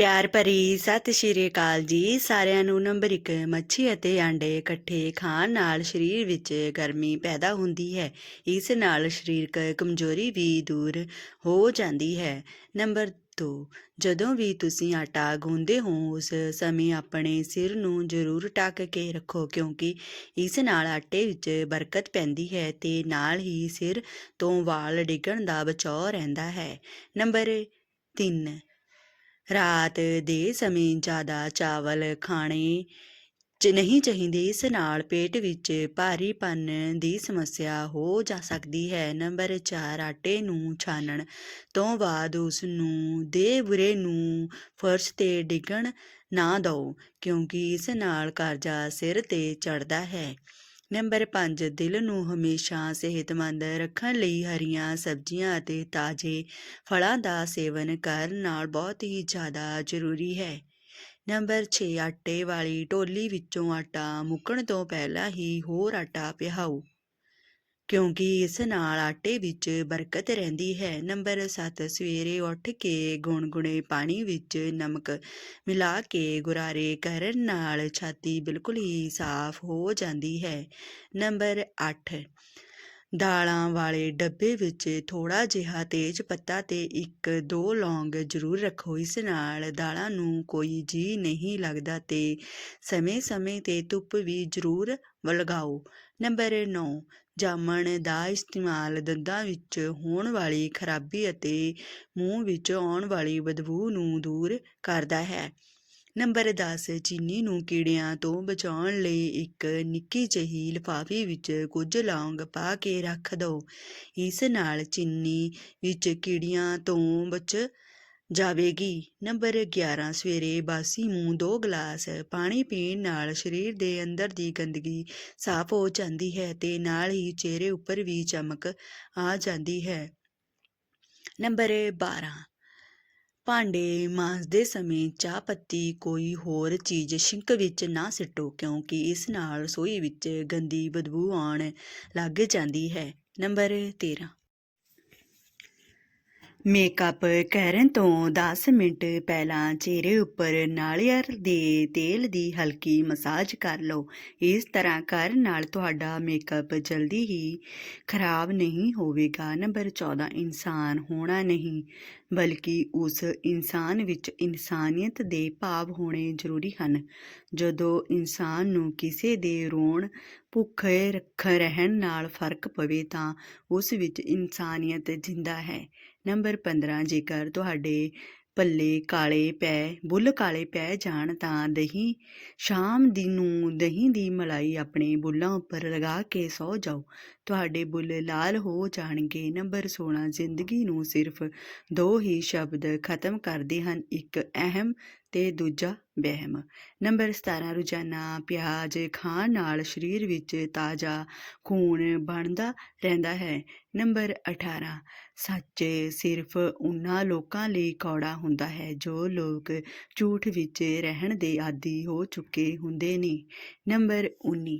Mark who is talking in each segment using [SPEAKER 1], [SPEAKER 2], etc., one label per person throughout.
[SPEAKER 1] ਪਿਆਰ ਭਰੀ ਸਤਿ ਸ਼੍ਰੀ ਅਕਾਲ ਜੀ। ਸਾਰਿਆਂ ਨੂੰ ਨੰਬਰ 1 ਮੱਛੀ ਅਤੇ ਆਂਡੇ ਇਕੱਠੇ ਖਾਣ ਨਾਲ ਸਰੀਰ ਵਿੱਚ ਗਰਮੀ ਪੈਦਾ ਹੁੰਦੀ ਹੈ। ਇਸ ਨਾਲ ਸਰੀਰਕ ਕਮਜ਼ੋਰੀ ਵੀ ਦੂਰ ਹੋ ਜਾਂਦੀ ਹੈ। ਨੰਬਰ 2 ਜਦੋਂ ਵੀ ਤੁਸੀਂ ਆਟਾ ਗੁੰਨਦੇ ਹੋ, ਉਸ ਸਮੇਂ ਆਪਣੇ ਸਿਰ ਨੂੰ ਜ਼ਰੂਰ ਢੱਕ ਕੇ ਰੱਖੋ ਕਿਉਂਕਿ ਇਸ ਨਾਲ ਆਟੇ ਵਿੱਚ ਬਰਕਤ ਪੈਂਦੀ ਹੈ ਤੇ ਨਾਲ ਹੀ ਸਿਰ ਤੋਂ ਵਾਲ ਡਿੱਗਣ ਦਾ ਬਚਾਅ ਰਹਿੰਦਾ ਹੈ। ਨੰਬਰ 3 ਰਾਤ ਦੇ ਸਮੇਂ ਜ਼ਿਆਦਾ ਚਾਵਲ ਖਾਣੇ। ਚ ਨਹੀਂ ਚਾਹੀਦੇ, ਇਸ ਨਾਲ ਪੇਟ ਵਿੱਚ ਭਾਰੀਪਨ ਦੀ ਸਮੱਸਿਆ ਹੋ ਜਾ ਸਕਦੀ ਹੈ। ਨੰਬਰ 4 ਆਟੇ ਨੂੰ ਛਾਨਣ ਤੋਂ ਬਾਅਦ ਉਸ ਨੂੰ ਦੇ ਬੁਰੇ ਨੂੰ ਫਰਸ਼ ਤੇ ਡਿੱਗਣ ਨਾ ਦਿਓ, ਕਿਉਂਕਿ ਇਸ ਨਾਲ ਕਰਜ਼ਾ ਸਿਰ ਤੇ ਚੜਦਾ ਹੈ। ਨੰਬਰ 5 ਦਿਲ ਨੂੰ ਹਮੇਸ਼ਾ ਸਿਹਤਮੰਦ ਰੱਖਣ ਲਈ ਹਰੀਆਂ ਸਬਜ਼ੀਆਂ ਅਤੇ ਤਾਜ਼ੇ ਫਲਾਂ ਦਾ ਸੇਵਨ ਕਰਨ ਨਾਲ ਬਹੁਤ ਹੀ ਜ਼ਿਆਦਾ ਜ਼ਰੂਰੀ ਹੈ। ਨੰਬਰ 6 ਆਟੇ ਵਾਲੀ ਢੋਲੀ ਵਿੱਚੋਂ ਆਟਾ ਮੁੱਕਣ ਤੋਂ ਪਹਿਲਾਂ ਹੀ ਹੋਰ ਆਟਾ ਪਿਹਾਓ ਕਿਉਂਕਿ ਇਸ ਨਾਲ ਆਟੇ ਵਿੱਚ ਬਰਕਤ ਰਹਿੰਦੀ ਹੈ। ਨੰਬਰ 7 ਸਵੇਰੇ ਉੱਠ ਕੇ ਗੁਣਗੁਣੇ ਪਾਣੀ ਵਿੱਚ ਨਮਕ ਮਿਲਾ ਕੇ ਗੁਰਾਰੇ ਕਰਨ ਨਾਲ ਛਾਤੀ ਬਿਲਕੁਲ ਹੀ ਸਾਫ਼ ਹੋ ਜਾਂਦੀ ਹੈ। ਨੰਬਰ 8 ਦਾਲਾਂ ਵਾਲੇ ਡੱਬੇ ਵਿੱਚ ਥੋੜਾ ਜਿਹਾ ਤੇਜ ਪੱਤਾ ਤੇ ਇੱਕ ਦੋ ਲੌਂਗ ਜ਼ਰੂਰ ਰੱਖੋ। ਇਸ ਨਾਲ ਦਾਲਾਂ ਨੂੰ ਕੋਈ ਜੀ ਨਹੀਂ ਲੱਗਦਾ ਤੇ ਸਮੇਂ-ਸਮੇਂ ਤੇ ਧੁੱਪ ਵੀ ਜ਼ਰੂਰ ਲਗਾਓ ਨੰਬਰ 9 ਜਾਮਣ ਦਾ ਇਸਤੇਮਾਲ ਦੰਦਾਂ ਵਿੱਚ ਹੋਣ ਵਾਲੀ ਖਰਾਬੀ ਅਤੇ ਮੂੰਹ ਵਿੱਚ ਆਉਣ ਵਾਲੀ ਬਦਬੂ ਨੂੰ ਦੂਰ ਕਰਦਾ ਹੈ। ਨੰਬਰ 10 ਚੀਨੀ ਨੂੰ ਕੀੜਿਆਂ ਤੋਂ ਬਚਾਉਣ ਲਈ ਇੱਕ ਨਿੱਕੀ ਜਿਹੀ ਲਿਫਾਫੇ ਵਿੱਚ ਕੁਝ ਲੌਂਗ ਪਾ ਕੇ ਰੱਖ ਦਿਓ ਇਸ ਨਾਲ ਚੀਨੀ ਵਿੱਚ ਕੀੜਿਆਂ ਤੋਂ ਬਚ ਜਾਵੇਗੀ। ਨੰਬਰ 11 ਸਵੇਰੇ ਬਾਸੀ ਮੂੰਹ ਦੋ ਗਲਾਸ ਪਾਣੀ ਪੀਣ ਨਾਲ ਸਰੀਰ ਦੇ ਅੰਦਰ ਦੀ ਗੰਦਗੀ ਸਾਫ਼ ਹੋ ਜਾਂਦੀ ਹੈ ਤੇ ਨਾਲ ਹੀ ਚਿਹਰੇ ਉੱਪਰ ਵੀ ਚਮਕ ਆ ਜਾਂਦੀ ਹੈ। ਨੰਬਰ 12 ਭਾਂਡੇ ਮਾਂਜਦੇ ਸਮੇਂ ਚਾਹ ਪੱਤੀ ਕੋਈ ਹੋਰ ਚੀਜ਼ ਸਿੰਕ ਵਿੱਚ ਨਾ ਸਿੱਟੋ, ਕਿਉਂਕਿ ਇਸ ਨਾਲ ਰਸੋਈ ਵਿੱਚ ਗੰਦੀ ਬਦਬੂ ਆਉਣ ਲੱਗ ਜਾਂਦੀ ਹੈ। ਨੰਬਰ 13 ਮੇਕਅਪ ਕਰਨ ਤੋਂ 10 ਮਿੰਟ ਪਹਿਲਾਂ ਚਿਹਰੇ ਉੱਪਰ ਨਾਲੀਅਰ ਦੇ ਤੇਲ ਦੀ ਹਲਕੀ ਮਸਾਜ ਕਰ ਲਓ। ਇਸ ਤਰ੍ਹਾਂ ਕਰਨ ਨਾਲ ਤੁਹਾਡਾ ਮੇਕਅਪ ਜਲਦੀ ਹੀ ਖਰਾਬ ਨਹੀਂ ਹੋਵੇਗਾ। ਨੰਬਰ 14 ਇਨਸਾਨ ਹੋਣਾ ਨਹੀਂ, ਬਲਕਿ ਉਸ ਇਨਸਾਨ ਵਿੱਚ ਇਨਸਾਨੀਅਤ ਦੇ ਭਾਵ ਹੋਣੇ ਜ਼ਰੂਰੀ ਹਨ। ਜਦੋਂ ਇਨਸਾਨ ਨੂੰ ਕਿਸੇ ਦੇ ਰੋਣ, ਭੁੱਖੇ ਰੱਖ ਰਹਿਣ ਨਾਲ ਫ਼ਰਕ ਪਵੇ ਤਾਂ ਉਸ ਵਿੱਚ ਇਨਸਾਨੀਅਤ ਜਿੰਦਾ ਹੈ। ਨੰਬਰ 15 ਜੇਕਰ ਤੁਹਾਡੇ ਪੱਲੇ ਕਾਲੇ ਪੈ, ਬੁੱਲ ਕਾਲੇ ਪੈ ਜਾਣ ਤਾਂ ਦਹੀਂ, ਸ਼ਾਮ ਦੀ ਨੂੰ ਦਹੀਂ ਦੀ ਮਲਾਈ ਆਪਣੇ ਬੁੱਲਾਂ ਉੱਪਰ ਲਗਾ ਕੇ ਸੌ ਜਾਓ। ਤੁਹਾਡੇ ਬੁੱਲ ਲਾਲ ਹੋ ਜਾਣਗੇ। ਨੰਬਰ 16 ਜ਼ਿੰਦਗੀ ਨੂੰ ਸਿਰਫ ਦੋ ਹੀ ਸ਼ਬਦ ਖਤਮ ਕਰਦੇ ਹਨ, ਇੱਕ ਅਹਿਮ ਤੇ ਦੂਜਾ ਵਹਿਮ। ਨੰਬਰ 17 ਰੋਜ਼ਾਨਾ ਪਿਆਜ਼ ਖਾਣ ਨਾਲ ਸਰੀਰ ਵਿੱਚ ਤਾਜ਼ਾ ਖੂਨ ਬਣਦਾ ਰਹਿੰਦਾ ਹੈ। ਨੰਬਰ 18 ਸੱਚ ਸਿਰਫ ਉਹਨਾਂ ਲੋਕਾਂ ਲਈ ਕੌੜਾ ਹੁੰਦਾ ਹੈ ਜੋ ਲੋਕ ਝੂਠ ਵਿੱਚ ਰਹਿਣ ਦੇ ਆਦੀ ਹੋ ਚੁੱਕੇ ਹੁੰਦੇ ਨੇ। ਨੰਬਰ 19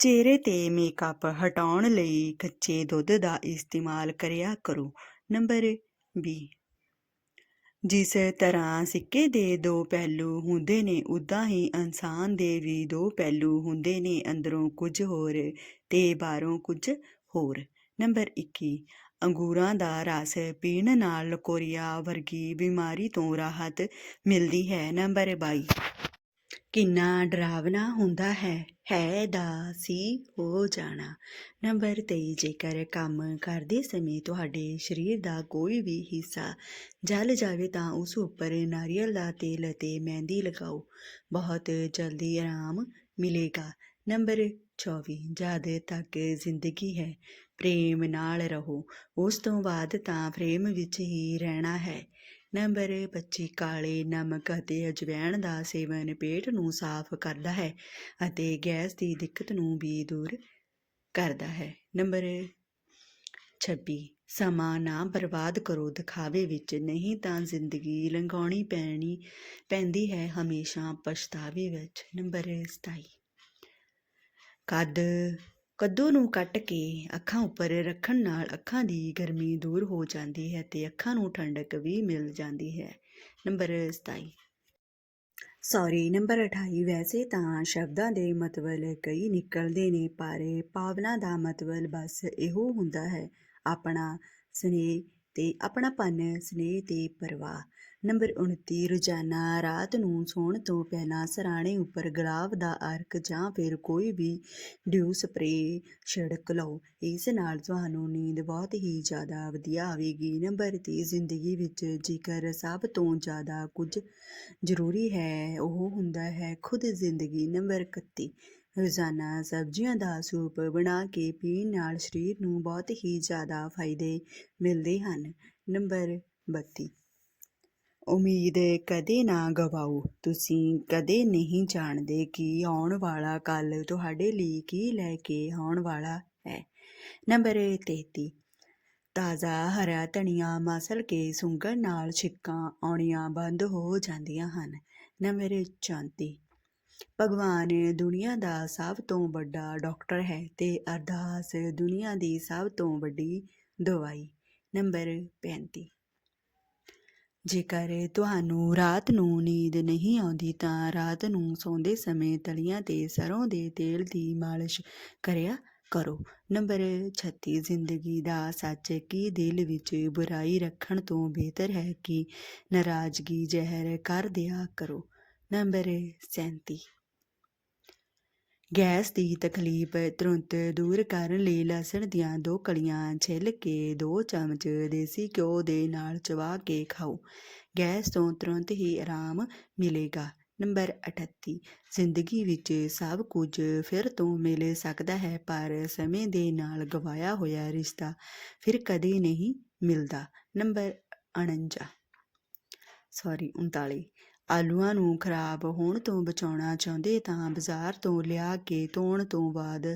[SPEAKER 1] ਚਿਹਰੇ ਤੇ ਮੇਕਅਪ ਹਟਾਉਣ ਲਈ ਕੱਚੇ ਦੁੱਧ ਦਾ ਇਸਤੇਮਾਲ ਕਰਿਆ ਕਰੋ। ਨੰਬਰ 20 ਜਿਸ ਤਰ੍ਹਾਂ ਸਿੱਕੇ ਦੇ ਦੋ ਪਹਿਲੂ ਹੁੰਦੇ ਨੇ ਉਦਾਂ ਹੀ ਇਨਸਾਨ ਦੇ ਵੀ ਦੋ ਪਹਿਲੂ ਹੁੰਦੇ ਨੇ, ਅੰਦਰੋਂ ਕੁਝ ਹੋਰ ਤੇ ਬਾਹਰੋਂ ਕੁਝ ਹੋਰ। ਨੰਬਰ 21 ਅੰਗੂਰਾਂ ਦਾ ਰਸ ਪੀਣ ਨਾਲ ਕੋਰੀਆ ਵਰਗੀ ਬਿਮਾਰੀ ਤੋਂ ਰਾਹਤ ਮਿਲਦੀ ਹੈ। ਨੰਬਰ 22 ਕਿੰਨਾ ਡਰਾਵਨਾ ਹੁੰਦਾ ਹੈ ਹੈ ਦਾ ਸੀ ਹੋ ਜਾਣਾ। ਨੰਬਰ 23 ਜੇਕਰ ਕੰਮ ਕਰਦੇ ਸਮੇਂ ਤੁਹਾਡੇ ਸਰੀਰ ਦਾ ਕੋਈ ਵੀ ਹਿੱਸਾ ਜਲ ਜਾਵੇ ਤਾਂ ਉਸ ਉੱਪਰ ਨਾਰੀਅਲ ਦਾ ਤੇਲ ਅਤੇ ਮਹਿੰਦੀ ਲਗਾਓ। ਬਹੁਤ ਜਲਦੀ ਆਰਾਮ ਮਿਲੇਗਾ। ਨੰਬਰ 24 ਜਦ ਤੱਕ ਜ਼ਿੰਦਗੀ ਹੈ ਪ੍ਰੇਮ ਨਾਲ ਰਹੋ, ਉਸ ਤੋਂ ਬਾਅਦ ਤਾਂ ਫਰੇਮ ਵਿੱਚ ਹੀ ਰਹਿਣਾ ਹੈ। ਨੰਬਰ 25 ਕਾਲੇ ਨਮਕ ਅਤੇ ਅਜਵਾਇਣ ਦਾ ਸੇਵਨ ਪੇਟ ਨੂੰ ਸਾਫ਼ ਕਰਦਾ ਹੈ ਅਤੇ ਗੈਸ ਦੀ ਦਿੱਕਤ ਨੂੰ ਵੀ ਦੂਰ ਕਰਦਾ ਹੈ। ਨੰਬਰ 26 ਸਮਾਂ ਨਾ ਬਰਬਾਦ ਕਰੋ, ਦਿਖਾਵੇ ਵਿੱਚ ਨਹੀਂ ਤਾਂ ਜ਼ਿੰਦਗੀ ਲੰਘਾਉਣੀ ਪੈਣੀ, ਪੈਂਦੀ ਹੈ ਹਮੇਸ਼ਾ ਪਛਤਾਵੇ ਵਿੱਚ। ਨੰਬਰ 27 ਕੱਦ ਕੱਦੂ ਨੂੰ ਕੱਟ ਕੇ ਅੱਖਾਂ ਉੱਪਰ ਰੱਖਣ ਨਾਲ ਅੱਖਾਂ ਦੀ ਗਰਮੀ ਦੂਰ ਹੋ ਜਾਂਦੀ ਹੈ ਤੇ ਅੱਖਾਂ ਨੂੰ ਠੰਡਕ ਵੀ ਮਿਲ ਜਾਂਦੀ ਹੈ। ਨੰਬਰ 27 ਸੌਰੀ ਨੰਬਰ 28 ਵੈਸੇ ਤਾਂ ਸ਼ਬਦਾਂ ਦੇ ਮਤਲਬ ਕਈ ਨਿਕਲਦੇ ਨੇ, ਪਰ ਭਾਵਨਾ ਦਾ ਮਤਲਬ ਬਸ ਇਹੋ ਹੁੰਦਾ ਹੈ, ਆਪਣਾ ਸਨੇਹ ਤੇ ਆਪਣਾਪਨ, ਸਨੇਹ ਤੇ ਪਰਵਾਹ। ਨੰਬਰ 29 ਰੋਜ਼ਾਨਾ ਰਾਤ ਨੂੰ ਸੌਣ ਤੋਂ ਪਹਿਲਾਂ ਸਰਾਣੇ ਉੱਪਰ ਗੁਲਾਬ ਦਾ ਅਰਕ ਜਾਂ ਫਿਰ ਕੋਈ ਵੀ ਡਿਊ ਸਪਰੇ ਛਿੜਕ ਲਓ। ਇਸ ਨਾਲ ਤੁਹਾਨੂੰ ਨੀਂਦ ਬਹੁਤ ਹੀ ਜ਼ਿਆਦਾ ਵਧੀਆ ਆਵੇਗੀ। ਨੰਬਰ 30 ਜ਼ਿੰਦਗੀ ਵਿੱਚ ਜੇਕਰ ਸਭ ਤੋਂ ਜ਼ਿਆਦਾ ਕੁਝ ਜ਼ਰੂਰੀ ਹੈ, ਉਹ ਹੁੰਦਾ ਹੈ ਖੁਦ ਜ਼ਿੰਦਗੀ। ਨੰਬਰ 31 ਰੋਜ਼ਾਨਾ ਸਬਜ਼ੀਆਂ ਦਾ ਸੂਪ ਬਣਾ ਕੇ ਪੀਣ ਨਾਲ ਸਰੀਰ ਨੂੰ ਬਹੁਤ ਹੀ ਜ਼ਿਆਦਾ ਫਾਇਦੇ ਮਿਲਦੇ ਹਨ। ਨੰਬਰ 32 ਉਮੀਦ ਕਦੇ ਨਾ ਗਵਾਓ। ਤੁਸੀਂ ਕਦੇ ਨਹੀਂ ਜਾਣਦੇ ਕਿ ਆਉਣ ਵਾਲਾ ਕੱਲ ਤੁਹਾਡੇ ਲਈ ਕੀ ਲੈ ਕੇ ਆਉਣ ਵਾਲਾ ਹੈ। ਨੰਬਰ 33 ਤਾਜ਼ਾ ਹਰਾ ਧਨੀਆ ਮਸਲ ਕੇ ਸੁੰਗਣ ਨਾਲ ਛਿੱਕਾਂ ਆਉਣੀਆਂ ਬੰਦ ਹੋ ਜਾਂਦੀਆਂ ਹਨ। ਨੰਬਰ 34 ਭਗਵਾਨ ਦੁਨੀਆ ਦਾ ਸਭ ਤੋਂ ਵੱਡਾ ਡਾਕਟਰ ਹੈ ਤੇ ਅਰਦਾਸ ਦੁਨੀਆ ਦੀ ਸਭ ਤੋਂ ਵੱਡੀ ਦਵਾਈ। ਨੰਬਰ 35 ਜੇਕਰ ਤੁਹਾਨੂੰ ਰਾਤ ਨੂੰ ਨੀਂਦ ਨਹੀਂ ਆਉਂਦੀ ਤਾਂ ਰਾਤ ਨੂੰ ਸੌਂਦੇ ਸਮੇਂ ਤਲੀਆਂ ਤੇ ਸਰੋਂ ਦੇ ਤੇਲ ਦੀ ਮਾਲਿਸ਼ ਕਰਿਆ ਕਰੋ। ਨੰਬਰ 36 ਜ਼ਿੰਦਗੀ ਦਾ ਸੱਚ ਕੀ ਦਿਲ ਵਿੱਚ ਬੁਰਾਈ ਰੱਖਣ ਤੋਂ ਬਿਹਤਰ ਹੈ ਕਿ ਨਾਰਾਜ਼ਗੀ ਜ਼ਹਿਰ ਕਰ ਦਿਆ ਕਰੋ? ਨੰਬਰ 37 ਗੈਸ ਦੀ ਤਕਲੀਫ ਤੁਰੰਤ ਦੂਰ ਕਰਨ ਲਈ ਲਸਣ ਦੀਆਂ ਦੋ ਕਲੀਆਂ ਛਿੱਲ ਕੇ ਦੋ ਚਮਚ ਦੇਸੀ ਘਿਓ ਦੇ ਨਾਲ ਚਵਾ ਕੇ ਖਾਓ। ਗੈਸ ਤੋਂ ਤੁਰੰਤ ਹੀ ਆਰਾਮ ਮਿਲੇਗਾ। ਨੰਬਰ 38 ਜ਼ਿੰਦਗੀ ਵਿੱਚ ਸਭ ਕੁਝ ਫਿਰ ਤੋਂ ਮਿਲ ਸਕਦਾ ਹੈ, ਪਰ ਸਮੇਂ ਦੇ ਨਾਲ ਗਵਾਇਆ ਹੋਇਆ ਰਿਸ਼ਤਾ ਫਿਰ ਕਦੇ ਨਹੀਂ ਮਿਲਦਾ। ਨੰਬਰ 49 ਸੌਰੀ 39 ਆਲੂਆਂ ਨੂੰ ਖਰਾਬ ਹੋਣ ਤੋਂ ਬਚਾਉਣਾ ਚਾਹੁੰਦੇ ਤਾਂ ਬਾਜ਼ਾਰ ਤੋਂ ਲਿਆ ਕੇ ਧੋਣ ਤੋਂ ਬਾਅਦ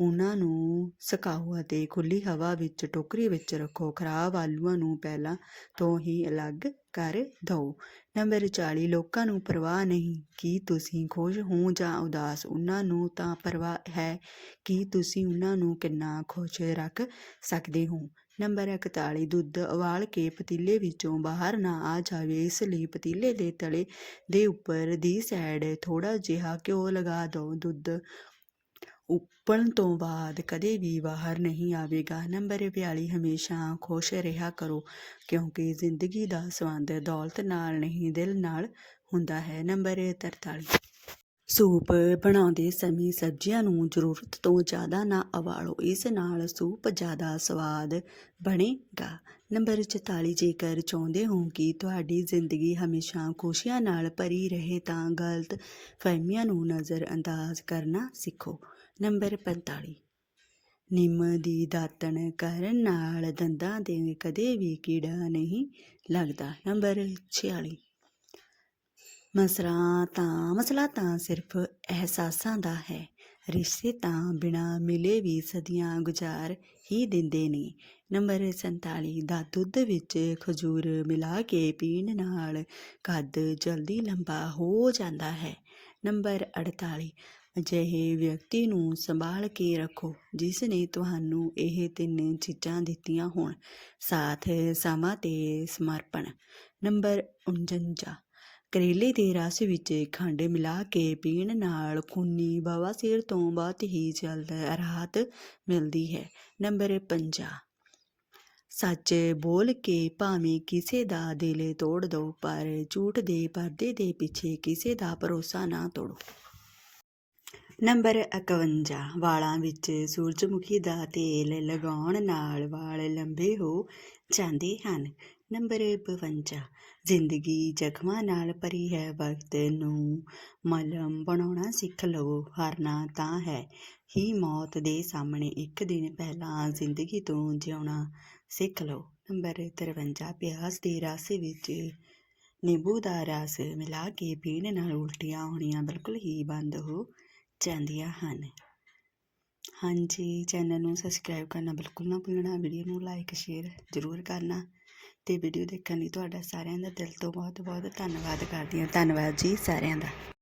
[SPEAKER 1] ਉਹਨਾਂ ਨੂੰ ਸੁਕਾਓ ਅਤੇ ਖੁੱਲੀ ਹਵਾ ਵਿੱਚ ਟੋਕਰੀ ਵਿੱਚ ਰੱਖੋ। ਖਰਾਬ ਆਲੂਆਂ ਨੂੰ ਪਹਿਲਾਂ ਤੋਂ ਹੀ ਅਲੱਗ ਕਰ ਦਿਓ। ਨੰਬਰ 40 ਲੋਕਾਂ ਨੂੰ ਪਰਵਾਹ ਨਹੀਂ, ਕਿ ਤੁਸੀਂ ਖੁਸ਼ ਹੋ ਜਾਂ ਉਦਾਸ? ਉਹਨਾਂ ਨੂੰ ਤਾਂ ਪਰਵਾਹ ਹੈ ਕਿ ਤੁਸੀਂ ਉਹਨਾਂ ਨੂੰ ਕਿੰਨਾ ਖੁਸ਼ ਰੱਖ ਸਕਦੇ ਹੋ। ਨੰਬਰ 41 ਦੁੱਧ ਉਬਾਲ ਕੇ ਪਤੀਲੇ ਵਿੱਚੋਂ ਬਾਹਰ ਨਾ ਆ ਜਾਵੇ, ਇਸ ਲਈ ਪਤੀਲੇ ਦੇ ਤਲੇ ਦੇ ਉੱਪਰ ਦੀ ਸਾਈਡ ਥੋੜਾ ਜਿਹਾ ਘਿਓ ਲਗਾ ਦਿਓ। ਦੁੱਧ ਉਬਲਣ ਤੋਂ ਬਾਅਦ ਕਦੇ ਵੀ ਬਾਹਰ ਨਹੀਂ ਆਵੇਗਾ। ਨੰਬਰ 42 ਹਮੇਸ਼ਾ ਖੁਸ਼ ਰਿਹਾ ਕਰੋ, ਕਿਉਂਕਿ ਜ਼ਿੰਦਗੀ ਦਾ ਸੰਬੰਧ ਦੌਲਤ ਨਾਲ ਨਹੀਂ, ਦਿਲ ਨਾਲ ਹੁੰਦਾ ਹੈ। ਨੰਬਰ 43 ਸੂਪ ਬਣਾਉਂਦੇ ਸਮੇਂ ਸਬਜ਼ੀਆਂ ਨੂੰ ਜ਼ਰੂਰਤ ਤੋਂ ਜ਼ਿਆਦਾ ਨਾ ਉਬਾਲੋ ਇਸ ਨਾਲ ਸੂਪ ਜ਼ਿਆਦਾ ਸਵਾਦ ਬਣੇਗਾ। ਨੰਬਰ 44 ਜੇਕਰ ਚਾਹੁੰਦੇ ਹੋ ਕਿ ਤੁਹਾਡੀ ਜ਼ਿੰਦਗੀ ਹਮੇਸ਼ਾ ਖੁਸ਼ੀਆਂ ਨਾਲ ਭਰੀ ਰਹੇ ਤਾਂ ਗਲਤ ਫਹਿਮੀਆਂ ਨੂੰ ਨਜ਼ਰ ਅੰਦਾਜ਼ ਕਰਨਾ ਸਿੱਖੋ। ਨੰਬਰ 45 ਨਿੰਮ ਦੀ ਦਾਤਣ ਕਰਨ ਨਾਲ ਦੰਦਾਂ ਦੇ ਕਦੇ ਵੀ ਕੀੜਾ ਨਹੀਂ ਲੱਗਦਾ। ਨੰਬਰ 46 ਮਸਲਾ ਤਾਂ ਮਸਲਾ ਤਾਂ ਸਿਰਫ ਅਹਿਸਾਸਾਂ ਦਾ ਹੈ। ਰਿਸ਼ਤੇ ਤਾਂ ਬਿਨਾ ਮਿਲੇ ਵੀ ਸਦੀਆਂ ਗੁਜ਼ਾਰ ਹੀ ਦਿੰਦੇ ਨੇ। ਨੰਬਰ 47 ਦਾ ਦੁੱਧ ਵਿੱਚ ਖਜੂਰ ਮਿਲਾ ਕੇ ਪੀਣ ਨਾਲ ਕੱਦ ਜਲਦੀ ਲੰਬਾ ਹੋ ਜਾਂਦਾ ਹੈ। ਨੰਬਰ 48 ਅਜਿਹੇ ਵਿਅਕਤੀ ਨੂੰ ਸੰਭਾਲ ਕੇ ਰੱਖੋ ਜਿਸ ਨੇ ਤੁਹਾਨੂੰ ਇਹ ਤਿੰਨ ਚੀਜ਼ਾਂ ਦਿੱਤੀਆਂ ਹੋਣ, ਸਾਥ, ਸਮਾਂ ਤੇ ਸਮਰਪਣ। ਨੰਬਰ 49 ਕਰੇਲੇ ਦੇ ਰਸ ਵਿੱਚ ਖੰਡ ਮਿਲਾ ਕੇ ਪੀਣ ਨਾਲ ਖੂਨੀ ਬਵਾਸੀਰ ਤੋਂ ਬਹੁਤ ਹੀ ਜਲਦ ਰਾਹਤ ਮਿਲਦੀ ਹੈ। ਨੰਬਰ 50 ਸੱਚ ਬੋਲ ਕੇ ਭਾਵੇਂ ਕਿਸੇ ਦਾ ਦਿਲ ਤੋੜ ਦਿਓ, ਪਰ ਝੂਠ ਦੇ ਪਰਦੇ ਦੇ ਪਿੱਛੇ ਕਿਸੇ ਦਾ ਭਰੋਸਾ ਨਾ ਤੋੜੋ। ਨੰਬਰ 51 ਵਾਲਾਂ ਵਿੱਚ ਸੂਰਜਮੁਖੀ ਦਾ ਤੇਲ ਲਗਾਉਣ ਨਾਲ ਵਾਲ ਲੰਬੇ ਹੋ ਜਾਂਦੇ ਹਨ। ਨੰਬਰ 52 ਜ਼ਿੰਦਗੀ ਜ਼ਖਮਾਂ ਨਾਲ ਭਰੀ ਹੈ, ਵਕਤ ਨੂੰ ਮਲਮ ਬਣਾਉਣਾ ਸਿੱਖ ਲਵੋ ਹਾਰਨਾ ਤਾਂ ਹੈ। ਹੀ ਮੌਤ ਦੇ ਸਾਹਮਣੇ ਇੱਕ ਦਿਨ ਪਹਿਲਾਂ ਜ਼ਿੰਦਗੀ ਤੋਂ ਜਿਉਣਾ ਸਿੱਖ ਲਓ। ਨੰਬਰ 53 ਪਿਆਜ਼ ਦੇ ਰਸ ਵਿੱਚ ਨਿੰਬੂ ਦਾ ਰਸ ਮਿਲਾ ਕੇ ਪੀਣ ਨਾਲ ਉਲਟੀਆਂ ਹੋਣੀਆਂ ਬਿਲਕੁਲ ਹੀ ਬੰਦ ਹੋ ਜਾਂਦੀਆਂ ਹਨ। ਹਾਂਜੀ ਚੈਨਲ ਨੂੰ ਸਬਸਕ੍ਰਾਈਬ ਕਰਨਾ ਬਿਲਕੁਲ ਨਾ ਭੁੱਲਣਾ ਵੀਡੀਓ ਨੂੰ ਲਾਈਕ ਸ਼ੇਅਰ ਜ਼ਰੂਰ ਕਰਨਾ ਤੇ ਵੀਡੀਓ ਦੇਖਣ ਲਈ ਤੁਹਾਡਾ ਸਾਰਿਆਂ ਦਾ ਦਿਲ ਤੋਂ ਬਹੁਤ ਬਹੁਤ ਧੰਨਵਾਦ ਕਰਦੀ ਹਾਂ। ਧੰਨਵਾਦ ਜੀ ਸਾਰਿਆਂ ਦਾ।